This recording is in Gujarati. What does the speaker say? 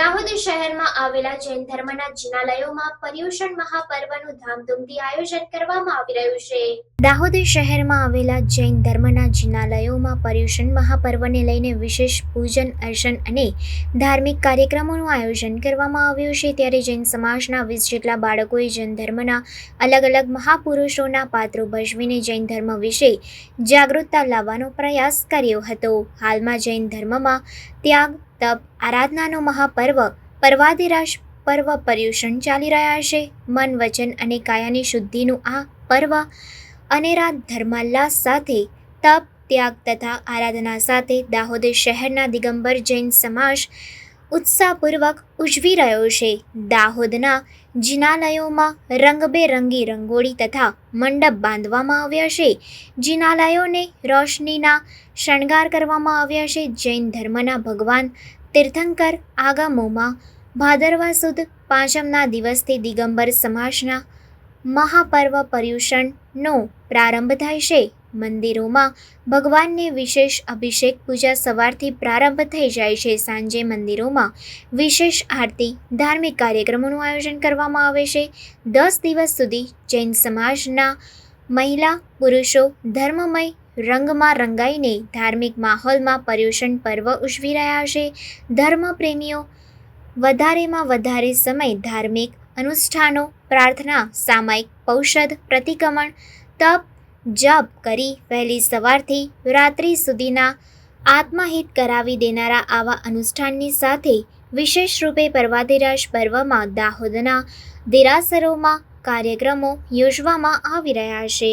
દાહોદ શહેરમાં આવેલા જૈન ધર્મના જિનાલયોમાં પર્યુષણ મહાપર્વનું ધામધૂમથી આયોજન કરવામાં આવી રહ્યું છે. દાહોદ શહેરમાં આવેલા જૈન ધર્મના જિનાલયોમાં પર્યુષણ મહાપર્વને લઈને વિશેષ પૂજન, અર્ચન અને ધાર્મિક કાર્યક્રમોનું આયોજન કરવામાં આવ્યું છે. ત્યારે જૈન સમાજના વીસ જેટલા બાળકોએ જૈન ધર્મના અલગ અલગ મહાપુરુષોના પાત્રો ભજવીને જૈન ધર્મ વિશે જાગૃતતા લાવવાનો પ્રયાસ કર્યો હતો. હાલમાં જૈન ધર્મમાં ત્યાગ તપ આરાધનાનો મહાપર્વ પર્વાધિરાશ પર્વ પર્યુષણ ચાલી રહ્યા છે. મન, વચન અને કાયાની શુદ્ધિનું આ પર્વ અનેરા ધર્માલ્લાસ સાથે, તપ, ત્યાગ તથા આરાધના સાથે દાહોદ શહેરના દિગંબર જૈન સમાજ ઉત્સાહપૂર્વક ઉજવી રહ્યો છે. દાહોદના જિનાલયોમાં રંગબેરંગી રંગોળી તથા મંડપ બાંધવામાં આવ્યા છે. જિનાલયોને રોશનીના શણગાર કરવામાં આવ્યા છે. જૈન ધર્મના ભગવાન તીર્થંકર આગામોમાં ભાદરવા સુદ પાંચમના દિવસથી દિગંબર સમાજના મહાપર્વ પર્યુષણનો પ્રારંભ થાય છે. મંદિરોમાં ભગવાનને વિશેષ અભિષેક પૂજા સવારથી પ્રારંભ થઈ જાય છે. સાંજે મંદિરોમાં વિશેષ આરતી, ધાર્મિક કાર્યક્રમોનું આયોજન કરવામાં આવે છે. દસ દિવસ સુધી જૈન સમાજના મહિલા, પુરુષો ધર્મમય રંગમાં રંગાઈને ધાર્મિક માહોલમાં પર્યુષણ પર્વ ઉજવી રહ્યા છે. ધર્મ પ્રેમીઓ વધારેમાં વધારે સમય ધાર્મિક અનુષ્ઠાનો, પ્રાર્થના, સામાયિક પૌષધ પ્રતિક્રમણ, તપ જપ કરી વહેલી સવારથી રાત્રિ સુધીના આત્મહિત કરાવી દેનારા આવા અનુષ્ઠાનની સાથે વિશેષ રૂપે પર્વાધિરાજ પર્વમાં દાહોદના દેરાસરોમાં કાર્યક્રમો યોજવામાં આવી રહ્યા છે.